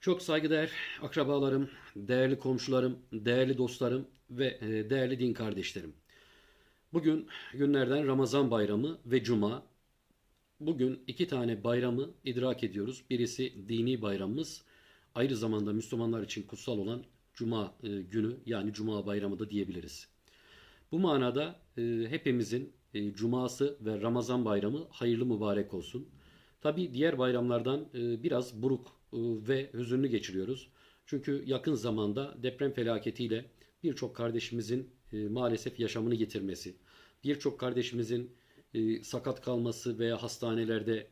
Çok saygıdeğer akrabalarım, değerli komşularım, değerli dostlarım ve e, değerli din kardeşlerim. Bugün günlerden Ramazan bayramı ve Cuma. Bugün iki tane bayramı idrak ediyoruz. Birisi dini bayramımız, ayrı zamanda Müslümanlar için kutsal olan Cuma e, günü yani Cuma bayramı da diyebiliriz. Bu manada e, hepimizin Cuması ve Ramazan bayramı hayırlı mübarek olsun. Tabi diğer bayramlardan e, biraz buruk e, ve hüzünlü geçiriyoruz. Çünkü yakın zamanda deprem felaketiyle birçok kardeşimizin e, maalesef yaşamını yitirmesi, birçok kardeşimizin sakat kalması veya hastanelerde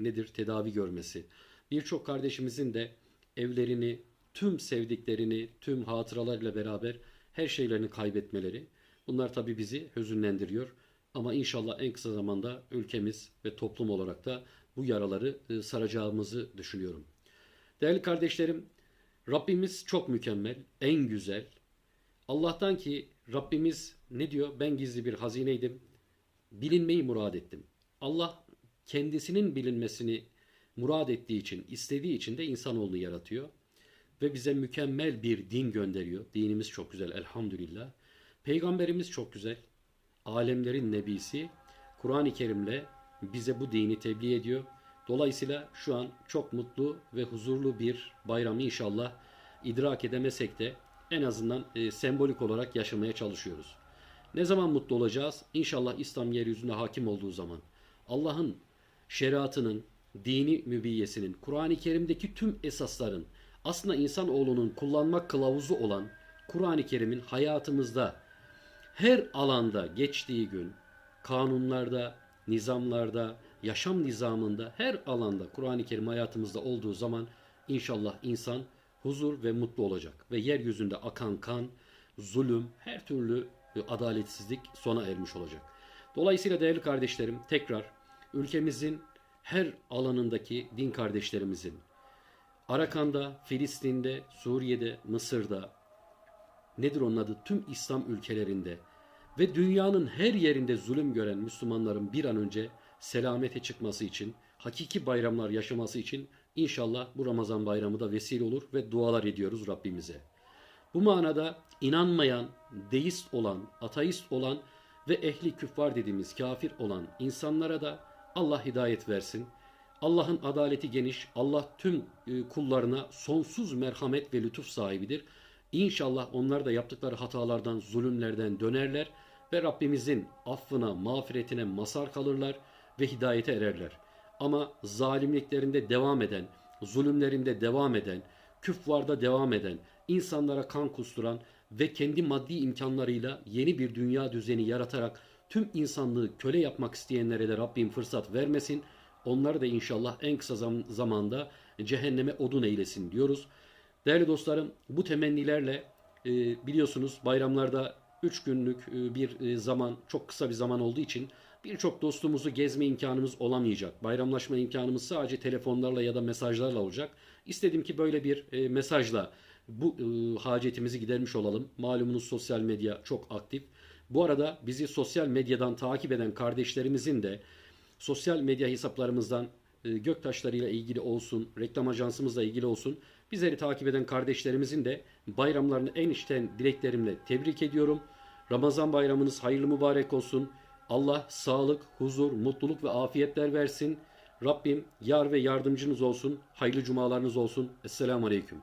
nedir tedavi görmesi, birçok kardeşimizin de evlerini, tüm sevdiklerini, tüm hatıralarıyla beraber her şeylerini kaybetmeleri. Bunlar tabii bizi hüzünlendiriyor. Ama inşallah en kısa zamanda ülkemiz ve toplum olarak da bu yaraları e, saracağımızı düşünüyorum. Değerli kardeşlerim, Rabbimiz çok mükemmel, en güzel. Allah'tan ki Rabbimiz ne diyor? Ben gizli bir hazineydim. Bilinmeyi murad ettim. Allah kendisinin bilinmesini murad ettiği için, istediği için de insanoğlunu yaratıyor. Ve bize mükemmel bir din gönderiyor. Dinimiz çok güzel elhamdülillah. Peygamberimiz çok güzel. Alemlerin nebisi Kur'an-ı Kerim'le bize bu dini tebliğ ediyor. Dolayısıyla şu an çok mutlu ve huzurlu bir bayramı inşallah idrak edemesek de en azından e, sembolik olarak yaşamaya çalışıyoruz. Ne zaman mutlu olacağız? İnşallah İslam yeryüzünde hakim olduğu zaman. Allah'ın şeriatının, dini mübiyyesinin, Kur'an-ı Kerim'deki tüm esasların aslında insanoğlunun kullanmak kılavuzu olan Kur'an-ı Kerim'in hayatımızda her alanda geçtiği gün, kanunlarda, nizamlarda, yaşam nizamında her alanda Kur'an-ı Kerim hayatımızda olduğu zaman inşallah insan huzur ve mutlu olacak. Ve yeryüzünde akan kan, zulüm, her türlü adaletsizlik sona ermiş olacak. Dolayısıyla değerli kardeşlerim tekrar ülkemizin her alanındaki din kardeşlerimizin Arakan'da, Filistin'de, Suriye'de, Mısır'da nedir onun adı tüm İslam ülkelerinde ve dünyanın her yerinde zulüm gören Müslümanların bir an önce selamete çıkması için, hakiki bayramlar yaşaması için inşallah bu Ramazan bayramı da vesile olur ve dualar ediyoruz Rabbimize. Bu manada inanmayan, deist olan, ateist olan ve ehli küffar dediğimiz kafir olan insanlara da Allah hidayet versin. Allah'ın adaleti geniş, Allah tüm e, kullarına sonsuz merhamet ve lütuf sahibidir. İnşallah onlar da yaptıkları hatalardan, zulümlerden dönerler ve Rabbimizin affına, mağfiretine mazhar kalırlar ve hidayete ererler. Ama zalimliklerinde devam eden, zulümlerinde devam eden, küfvarda devam eden, insanlara kan kusturan ve kendi maddi imkanlarıyla yeni bir dünya düzeni yaratarak tüm insanlığı köle yapmak isteyenlere de Rabbim fırsat vermesin. Onları da inşallah en kısa zam- zamanda cehenneme odun eylesin diyoruz. Değerli dostlarım bu temennilerle e, biliyorsunuz bayramlarda 3 günlük e, bir e, zaman çok kısa bir zaman olduğu için birçok dostumuzu gezme imkanımız olamayacak. Bayramlaşma imkanımız sadece telefonlarla ya da mesajlarla olacak. İstedim ki böyle bir e, mesajla bu hacetimizi gidermiş olalım. Malumunuz sosyal medya çok aktif. Bu arada bizi sosyal medyadan takip eden kardeşlerimizin de sosyal medya hesaplarımızdan Göktaşları ile ilgili olsun, reklam ajansımızla ilgili olsun bizleri takip eden kardeşlerimizin de bayramlarını en içten dileklerimle tebrik ediyorum. Ramazan bayramınız hayırlı mübarek olsun. Allah sağlık, huzur, mutluluk ve afiyetler versin. Rabbim yar ve yardımcınız olsun. Hayırlı cumalarınız olsun. Esselamu Aleyküm.